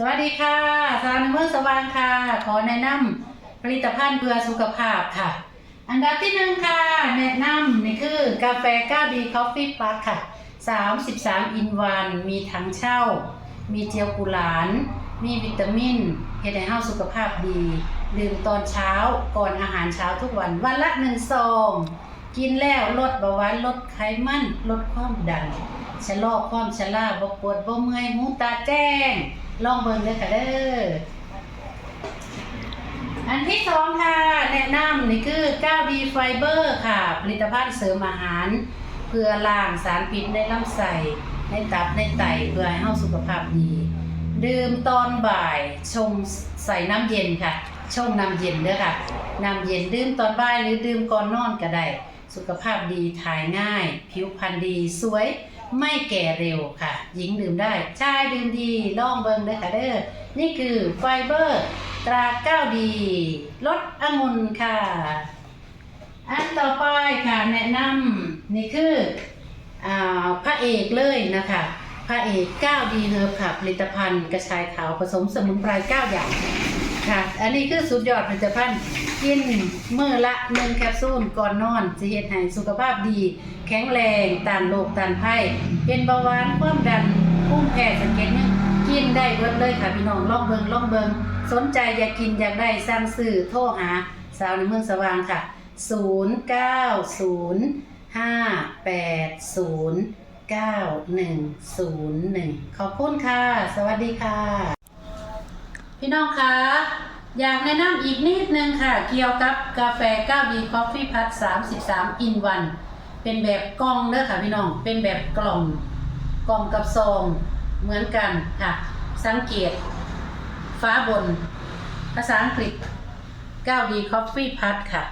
สวัสดีค่ะสาวในเมืองสว่างค่ะ ขอแนะนำผลิตภัณฑ์เพื่อสุขภาพค่ะ อันดับที่หนึ่งค่ะ แนะนำนี่คือกาแฟ 9D Coffee Plus ค่ะ 33 อินวันมีทั้งเช่า มีเจลกุหลาน มีวิตามินเฮ็ดให้เฮาสุขภาพดี ดื่มตอนเช้าก่อนอาหารเช้าทุกวันวันละหนึ่งซองกินแล้วลดเบาหวานลดไขมันลดความดันชะลอความชราบ่ปวดบ่เมื่อยหูตาแจ้ง ลองเบิ่งเลยค่ะเด้อ อันที่สองค่ะ แนะนำนี่คือ 9D Fiber ค่ะ ผลิตภัณฑ์เสริมอาหาร เพื่อล้างสารพิษในลำไส้ในตับในไตเพื่อให้เฮาสุขภาพดี ดื่มตอนบ่ายชงใส่น้ำเย็นค่ะ ชงน้ำเย็นเด้อค่ะ น้ำเย็นดื่มตอนบ่ายหรือดื่มก่อนนอนก็ได้ สุขภาพดีถ่ายง่าย ผิวพรรณดีสวย ไม่แก่เร็วค่ะ หญิงดื่มได้ชายดื่มดีลองเบิงเด้ค่ะเด้อนี่คือไฟเบอร์ ตราเก้าดีลดองุ่นค่ะ อันต่อไปค่ะแนะนำนี่คืออพระเอกเลยนะคะพระเอก 9D Herb ค่ะผลิตภัณฑ์กระชายขาวผสมสมุนไพร9อย่างค่ะ อันนี้คือสุดยอดผลิตภัณฑ์ กินมื้อละหนึ่งแคปซูลก่อนนอนจะเฮ็ดให้สุขภาพดี แข็งแรงต้านโรคต้านภัยเป็นเบาหวานความดันภูมิแพ้สังเกตยังกินได้เบิดเลยค่ะพี่น้องล่องเบิงล่องเบิงสนใจอยากกินอยากได้สั่งซื้อโทรหาสาวในเมืองสว่างค่ะ 0905809101 ขอบคุณค่ะ สวัสดีค่ะ พี่น้องคะ อยากแนะนำอีกนิดนึงค่ะ เกี่ยวกับกาแฟ 9D Coffee Plus 33 in 1 เป็นแบบกล่องเด้อค่ะพี่น้อง เป็นแบบกล่อง กล่องกับซองเหมือนกันค่ะ สังเกต ฟ้าบน ภาษาอังกฤษ 9D Coffee Plus ค่ะ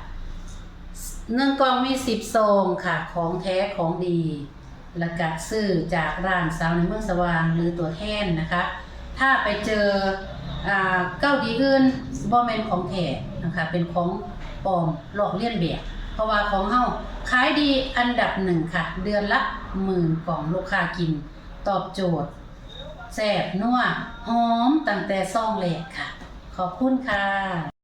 หนึ่งกล่องมี 10 ซองค่ะ ของแท้ของดีแล้วก็ซื้อจากร้านสาวในเมืองสว่างหรือตัวแทนนะคะ ถ้าไปเจอ อ่าเก้าดีขึ้นบ่แม่นของแท้นะคะเป็นของปลอมหลอกเลียนแบบเพราะว่าของเฮาขายดีอันดับหนึ่งค่ะ เดือนละหมื่นกล่องลูกค้ากิน ตอบโจทย์แซ่บนัวหอมตั้งแต่ซองแรกค่ะ ขอบคุณค่ะ